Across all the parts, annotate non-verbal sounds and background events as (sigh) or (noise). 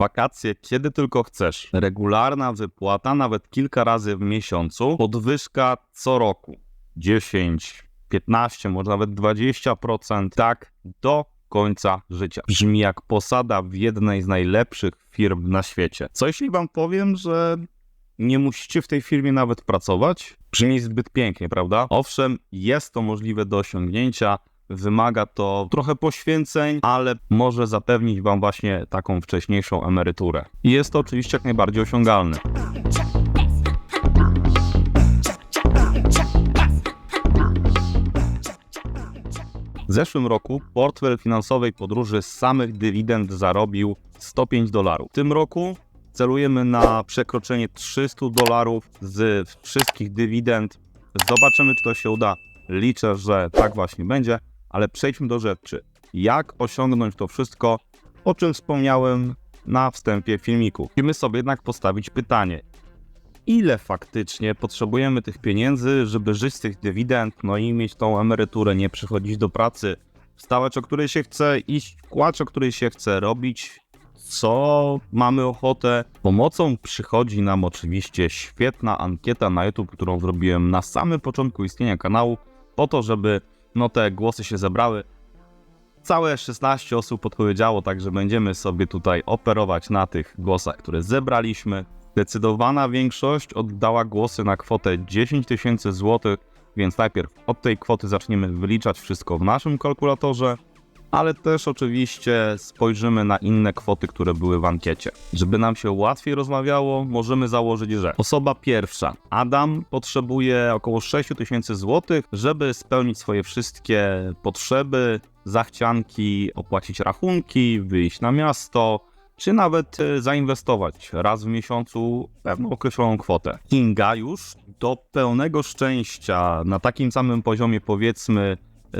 Wakacje kiedy tylko chcesz. Regularna wypłata nawet kilka razy w miesiącu. Podwyżka co roku. 10, 15, może nawet 20%. Tak do końca życia. Brzmi jak posada w jednej z najlepszych firm na świecie. Co jeśli wam powiem, że nie musicie w tej firmie nawet pracować? Brzmi zbyt pięknie, prawda? Owszem, jest to możliwe do osiągnięcia. Wymaga to trochę poświęceń, ale może zapewnić Wam właśnie taką wcześniejszą emeryturę. I jest to oczywiście jak najbardziej osiągalne. W zeszłym roku portfel finansowej podróży z samych dywidend zarobił 105 dolarów. W tym roku celujemy na przekroczenie 300 dolarów z wszystkich dywidend. Zobaczymy, czy to się uda. Liczę, że tak właśnie będzie, ale przejdźmy do rzeczy. Jak osiągnąć to wszystko, o czym wspomniałem na wstępie filmiku. Musimy sobie jednak postawić pytanie. Ile faktycznie potrzebujemy tych pieniędzy, żeby żyć z tych dywidend, no i mieć tą emeryturę, nie przychodzić do pracy, wstawać o której się chce, iść kłacz o której się chce, robić co mamy ochotę. Pomocą przychodzi nam oczywiście świetna ankieta na YouTube, którą zrobiłem na samym początku istnienia kanału, po to, żeby no te głosy się zebrały. Całe 16 osób odpowiedziało, także będziemy sobie tutaj operować na tych głosach, które zebraliśmy. Zdecydowana większość oddała głosy na kwotę 10 tysięcy złotych, więc najpierw od tej kwoty zaczniemy wyliczać wszystko w naszym kalkulatorze ale też oczywiście spojrzymy na inne kwoty, które były w ankiecie. Żeby nam się łatwiej rozmawiało, możemy założyć, że osoba pierwsza, Adam, potrzebuje około 6 tysięcy złotych, żeby spełnić swoje wszystkie potrzeby, zachcianki, opłacić rachunki, wyjść na miasto, czy nawet e, zainwestować raz w miesiącu pewną określoną kwotę. Kinga już do pełnego szczęścia na takim samym poziomie powiedzmy e,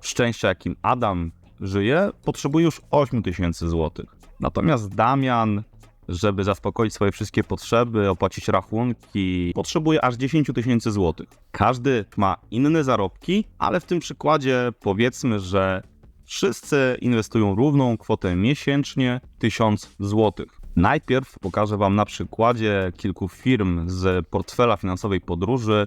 szczęścia, jakim Adam żyje, potrzebuje już 8 tysięcy złotych. Natomiast Damian, żeby zaspokoić swoje wszystkie potrzeby, opłacić rachunki, potrzebuje aż 10 tysięcy złotych. Każdy ma inne zarobki, ale w tym przykładzie powiedzmy, że wszyscy inwestują równą kwotę miesięcznie 1000 złotych. Najpierw pokażę Wam na przykładzie kilku firm z portfela finansowej podróży.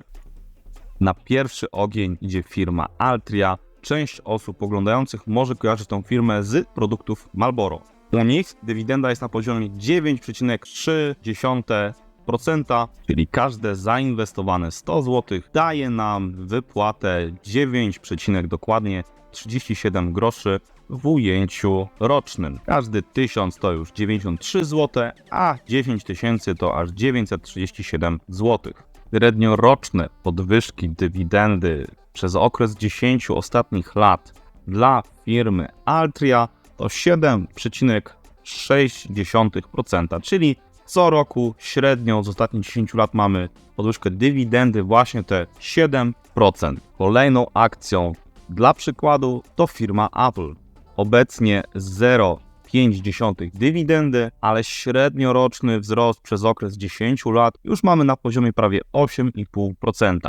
Na pierwszy ogień idzie firma Altria, część osób oglądających może kojarzyć tą firmę z produktów Marlboro. U nich dywidenda jest na poziomie 9,3%, czyli każde zainwestowane 100 zł daje nam wypłatę 9, dokładnie 37 groszy w ujęciu rocznym. Każdy 1000 to już 93 zł, a 10 tysięcy to aż 937 zł. Średnioroczne podwyżki dywidendy przez okres 10 ostatnich lat dla firmy Altria to 7,6%, czyli co roku średnio z ostatnich 10 lat mamy podwyżkę dywidendy właśnie te 7%. Kolejną akcją dla przykładu to firma Apple. Obecnie 0,5 dywidendy, ale średnioroczny wzrost przez okres 10 lat już mamy na poziomie prawie 8,5%.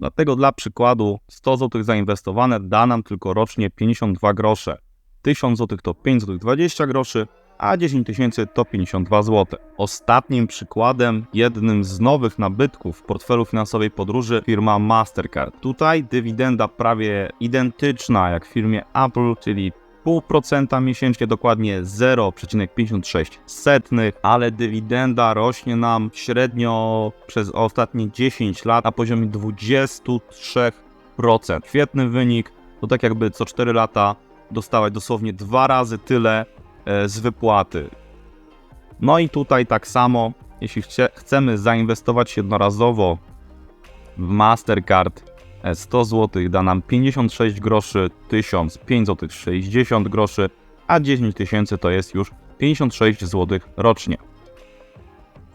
Dlatego dla przykładu 100 zł zainwestowane da nam tylko rocznie 52 grosze. 1000 zł to 5 zł 20 groszy, a 10 tysięcy to 52 zł. Ostatnim przykładem, jednym z nowych nabytków w portfelu finansowej podróży firma Mastercard. Tutaj dywidenda prawie identyczna jak w firmie Apple, czyli 0,5% miesięcznie, dokładnie 0,56, ale dywidenda rośnie nam średnio przez ostatnie 10 lat na poziomie 23%. Świetny wynik, to tak jakby co 4 lata dostawać dosłownie dwa razy tyle e, z wypłaty. No i tutaj tak samo, jeśli chcemy zainwestować jednorazowo w Mastercard 100 zł da nam 56 groszy, 1000 5 zł 60 groszy, a 10 tysięcy to jest już 56 zł rocznie.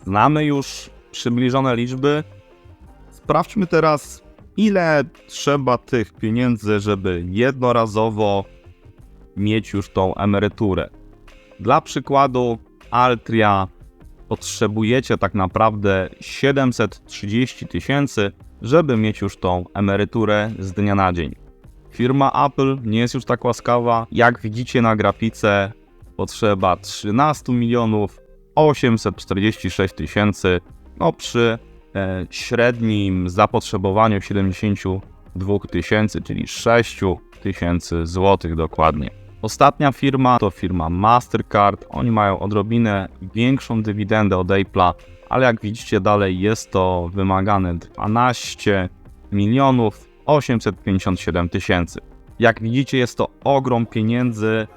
Znamy już przybliżone liczby. Sprawdźmy teraz, ile trzeba tych pieniędzy, żeby jednorazowo mieć już tą emeryturę. Dla przykładu, Altria potrzebujecie tak naprawdę 730 tysięcy, żeby mieć już tą emeryturę z dnia na dzień. Firma Apple nie jest już tak łaskawa. Jak widzicie na grafice, potrzeba 13 milionów 846 tysięcy, no przy e, średnim zapotrzebowaniu 72 tysięcy, czyli 6 tysięcy złotych dokładnie. Ostatnia firma to firma Mastercard. Oni mają odrobinę większą dywidendę od Apple'a, ale jak widzicie dalej jest to wymagane 12 milionów 857 tysięcy. Jak widzicie jest to ogrom pieniędzy,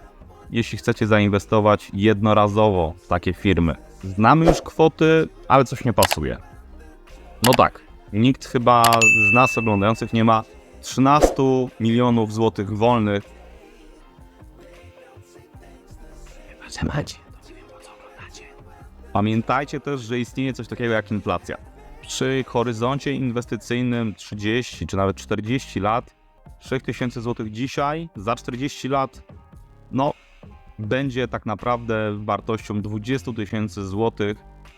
jeśli chcecie zainwestować jednorazowo w takie firmy. Znamy już kwoty, ale coś nie pasuje. No tak, nikt chyba z nas oglądających nie ma 13 milionów złotych wolnych. Chyba, macie, Pamiętajcie też, że istnieje coś takiego jak inflacja. Przy horyzoncie inwestycyjnym 30 czy nawet 40 lat, 6000 zł dzisiaj, za 40 lat, no będzie tak naprawdę wartością 20 tysięcy złotych,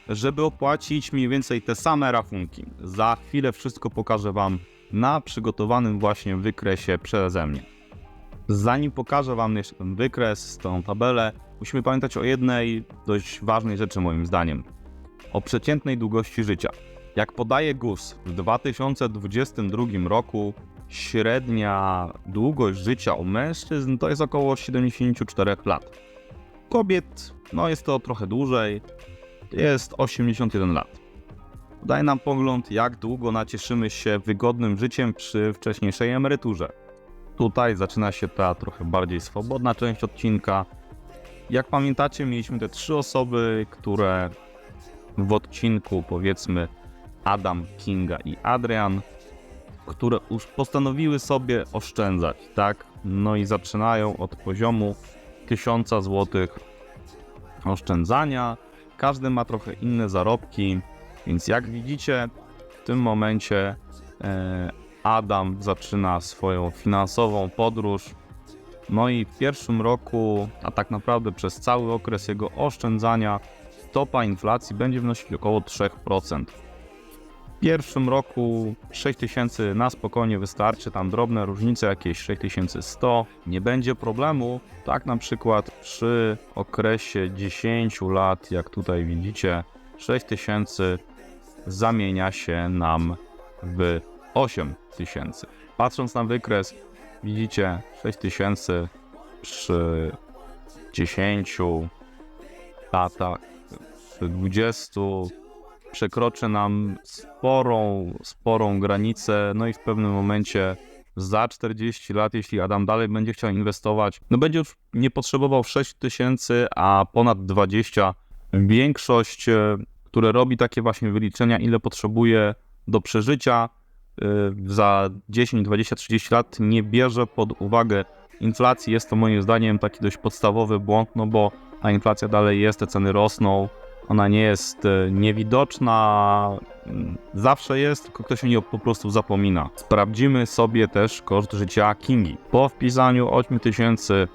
żeby opłacić mniej więcej te same rachunki. Za chwilę wszystko pokażę Wam na przygotowanym właśnie wykresie przeze mnie. Zanim pokażę Wam jeszcze ten wykres, tą tabelę, musimy pamiętać o jednej dość ważnej rzeczy moim zdaniem. O przeciętnej długości życia. Jak podaje GUS, w 2022 roku średnia długość życia u mężczyzn to jest około 74 lat. Kobiet, no jest to trochę dłużej, jest 81 lat. Daje nam pogląd, jak długo nacieszymy się wygodnym życiem przy wcześniejszej emeryturze. Tutaj zaczyna się ta trochę bardziej swobodna część odcinka. Jak pamiętacie, mieliśmy te trzy osoby, które w odcinku powiedzmy Adam, Kinga i Adrian, które już postanowiły sobie oszczędzać, tak? No i zaczynają od poziomu 1000 zł oszczędzania. Każdy ma trochę inne zarobki, więc jak widzicie, w tym momencie e, Adam zaczyna swoją finansową podróż. No i w pierwszym roku, a tak naprawdę przez cały okres jego oszczędzania, stopa inflacji będzie wynosić około 3%. W pierwszym roku 6000 na spokojnie wystarczy, tam drobne różnice jakieś 6100, nie będzie problemu. Tak na przykład przy okresie 10 lat, jak tutaj widzicie, 6000 zamienia się nam w 8000. Patrząc na wykres, widzicie 6000 przy 10 latach, przy 20 przekroczy nam sporą, sporą granicę, no i w pewnym momencie za 40 lat, jeśli Adam dalej będzie chciał inwestować, no będzie już nie potrzebował 6 tysięcy, a ponad 20. Większość, e, które robi takie właśnie wyliczenia, ile potrzebuje do przeżycia za 10, 20, 30 lat, nie bierze pod uwagę inflacji. Jest to moim zdaniem taki dość podstawowy błąd, no bo ta inflacja dalej jest, te ceny rosną, ona nie jest e, niewidoczna, mm, zawsze jest, tylko ktoś o niej po prostu zapomina. Sprawdzimy sobie też koszt życia Kingi. Po wpisaniu 8000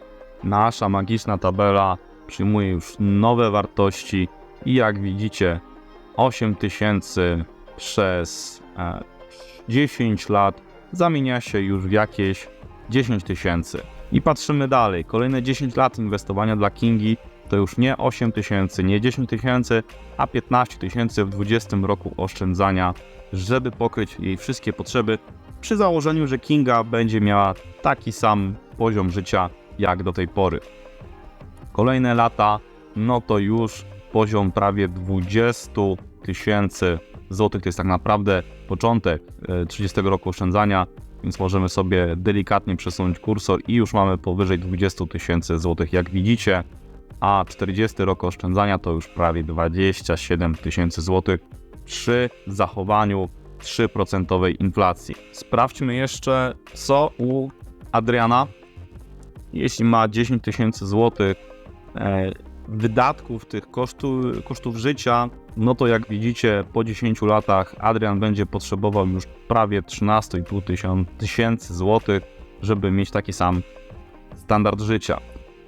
nasza magiczna tabela przyjmuje już nowe wartości i jak widzicie 8000 przez e, 10 lat zamienia się już w jakieś 10 tysięcy. I patrzymy dalej. Kolejne 10 lat inwestowania dla Kingi to już nie 8 tysięcy, nie 10 tysięcy, a 15 tysięcy w 20 roku oszczędzania, żeby pokryć jej wszystkie potrzeby, przy założeniu, że Kinga będzie miała taki sam poziom życia jak do tej pory. Kolejne lata, no to już poziom prawie 20 tysięcy złotych, to jest tak naprawdę początek e, 30 roku oszczędzania, więc możemy sobie delikatnie przesunąć kursor i już mamy powyżej 20 tysięcy złotych, jak widzicie a 40 rok oszczędzania to już prawie 27 tysięcy złotych przy zachowaniu 3% inflacji. Sprawdźmy jeszcze, co u Adriana, jeśli ma 10 tysięcy złotych e, wydatków, tych kosztu, kosztów życia, no to jak widzicie, po 10 latach Adrian będzie potrzebował już prawie 13,5 tysięcy złotych, żeby mieć taki sam standard życia.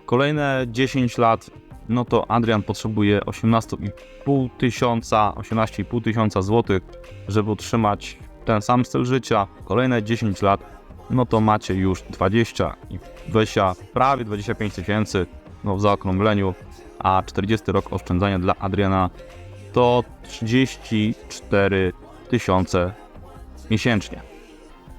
Kolejne 10 lat, no to Adrian potrzebuje 18,5 tysiąca, 18,5 tysiąca złotych, żeby utrzymać ten sam styl życia. Kolejne 10 lat, no to macie już 20 i 20, prawie 25 tysięcy, no w zaokrągleniu, a 40 rok oszczędzania dla Adriana to 34 tysiące miesięcznie.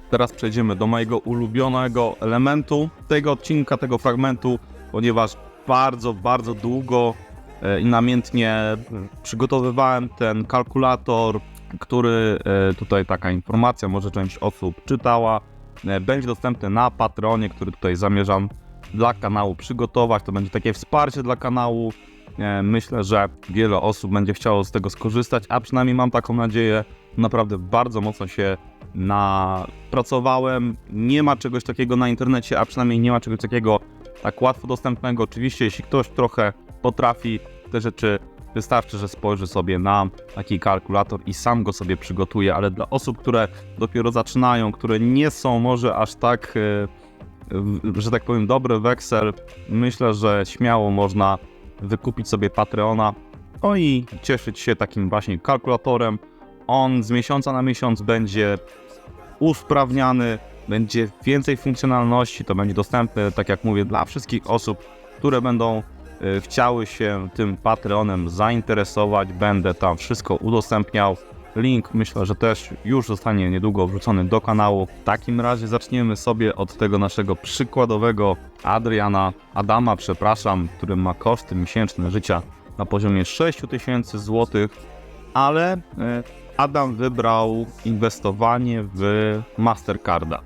Teraz przejdziemy do mojego ulubionego elementu tego odcinka, tego fragmentu, ponieważ bardzo, bardzo długo e, i namiętnie e, przygotowywałem ten kalkulator, który e, tutaj taka informacja, może część osób czytała, e, będzie dostępny na Patreonie, który tutaj zamierzam dla kanału przygotować. To będzie takie wsparcie dla kanału. E, Myślę, że wiele osób będzie chciało z tego skorzystać, a przynajmniej mam taką nadzieję. Naprawdę bardzo mocno się napracowałem. Nie ma czegoś takiego na internecie, a przynajmniej nie ma czegoś takiego tak łatwo dostępnego. Oczywiście, jeśli ktoś trochę potrafi te rzeczy, wystarczy, że spojrzy sobie na taki kalkulator i sam go sobie przygotuje, ale dla osób, które dopiero zaczynają, które nie są może aż tak, e, że tak powiem, dobre w Excel, myślę, że śmiało można wykupić sobie Patreona no i cieszyć się takim właśnie kalkulatorem. On z miesiąca na miesiąc będzie usprawniany, będzie więcej funkcjonalności, to będzie dostępne, tak jak mówię, dla wszystkich osób, które będą e, chciały się tym Patreonem zainteresować. Będę tam wszystko udostępniał. Link myślę, że też już zostanie niedługo wrzucony do kanału. W takim razie zaczniemy sobie od tego naszego przykładowego Adriana, Adama, przepraszam, który ma koszty miesięczne życia na poziomie 6000 zł, ale e, Adam wybrał inwestowanie w Mastercarda.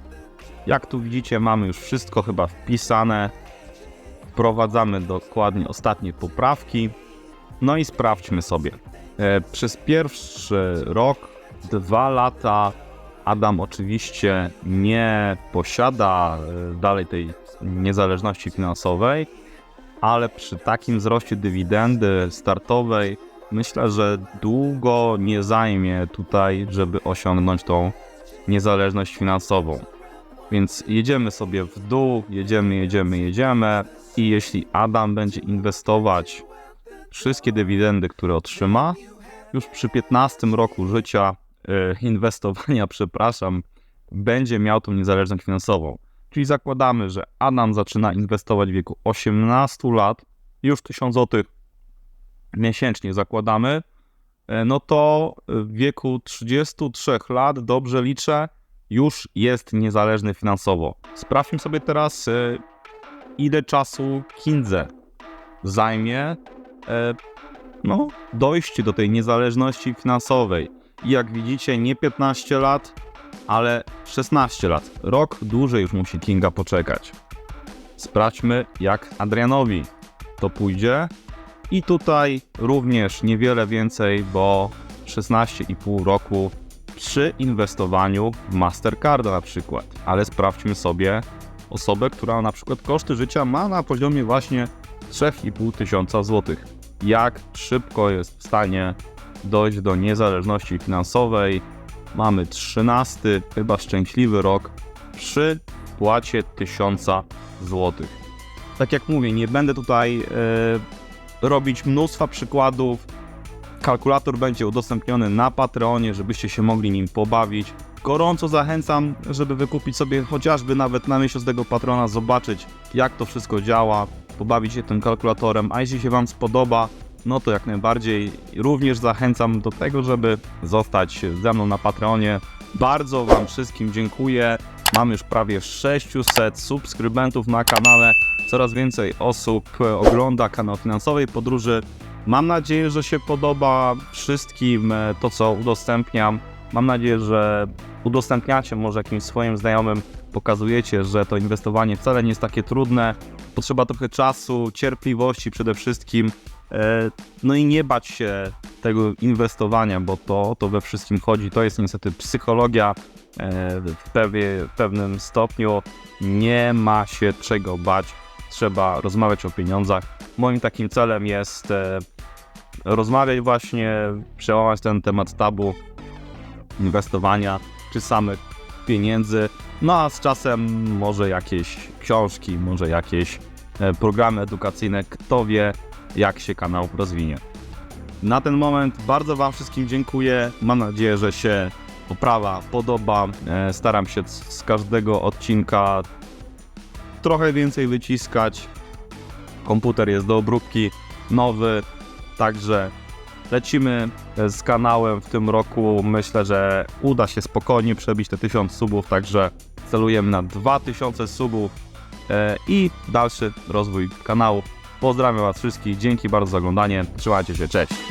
Jak tu widzicie, mamy już wszystko chyba wpisane. Wprowadzamy dokładnie ostatnie poprawki. No i sprawdźmy sobie. E, Przez pierwszy rok, dwa lata Adam oczywiście nie posiada e, dalej tej niezależności finansowej, ale przy takim wzroście dywidendy startowej myślę, że długo nie zajmie tutaj, żeby osiągnąć tą niezależność finansową. Więc jedziemy sobie w dół, jedziemy, jedziemy, jedziemy i jeśli Adam będzie inwestować wszystkie dywidendy, które otrzyma, już przy 15 roku życia e, inwestowania, (laughs) przepraszam, będzie miał tą niezależność finansową. Czyli zakładamy, że Adam zaczyna inwestować w wieku 18 lat, już 1000 zł miesięcznie zakładamy, e, no to w wieku 33 lat, dobrze liczę, już jest niezależny finansowo. Sprawdźmy sobie teraz, e, ile czasu Kindze zajmie no, dojście do tej niezależności finansowej. I jak widzicie, nie 15 lat, ale 16 lat. Rok dłużej już musi Kinga poczekać. Sprawdźmy, jak Adrianowi to pójdzie. I tutaj również niewiele więcej, bo 16,5 roku przy inwestowaniu w Mastercarda na przykład. Ale sprawdźmy sobie osobę, która na przykład koszty życia ma na poziomie właśnie 3,5 tysiąca złotych. Jak szybko jest w stanie dojść do niezależności finansowej. Mamy 13, chyba szczęśliwy rok przy płacie 1000 złotych. Tak jak mówię, nie będę tutaj e, robić mnóstwa przykładów. Kalkulator będzie udostępniony na Patreonie, żebyście się mogli nim pobawić. Gorąco zachęcam, żeby wykupić sobie chociażby nawet na miesiąc tego patrona, zobaczyć jak to wszystko działa, pobawić się tym kalkulatorem, a jeśli się Wam spodoba, no to jak najbardziej również zachęcam do tego, żeby zostać ze mną na Patreonie. Bardzo Wam wszystkim dziękuję. Mam już prawie 600 subskrybentów na kanale. Coraz więcej osób ogląda kanał Finansowej Podróży. Mam nadzieję, że się podoba wszystkim e, to, co udostępniam. Mam nadzieję, że udostępniacie może jakimś swoim znajomym, pokazujecie, że to inwestowanie wcale nie jest takie trudne. Potrzeba trochę czasu, cierpliwości przede wszystkim. E, No i nie bać się tego inwestowania, bo to to we wszystkim chodzi. To jest niestety psychologia e, w pewie, w pewnym stopniu. Nie ma się czego bać. Trzeba rozmawiać o pieniądzach. Moim takim celem jest e, rozmawiać właśnie, przełamać ten temat tabu inwestowania czy samych pieniędzy. No a z czasem może jakieś książki, może jakieś e, programy edukacyjne. Kto wie, jak się kanał rozwinie. Na ten moment bardzo Wam wszystkim dziękuję. Mam nadzieję, że się oprawa podoba. E, Staram się z każdego odcinka trochę więcej wyciskać. komputer jest do obróbki nowy, także lecimy z kanałem w tym roku. Myślę, że uda się spokojnie przebić te 1000 subów, także celujemy na 2000 subów e, i dalszy rozwój kanału. Pozdrawiam Was wszystkich, dzięki bardzo za oglądanie, trzymajcie się, cześć!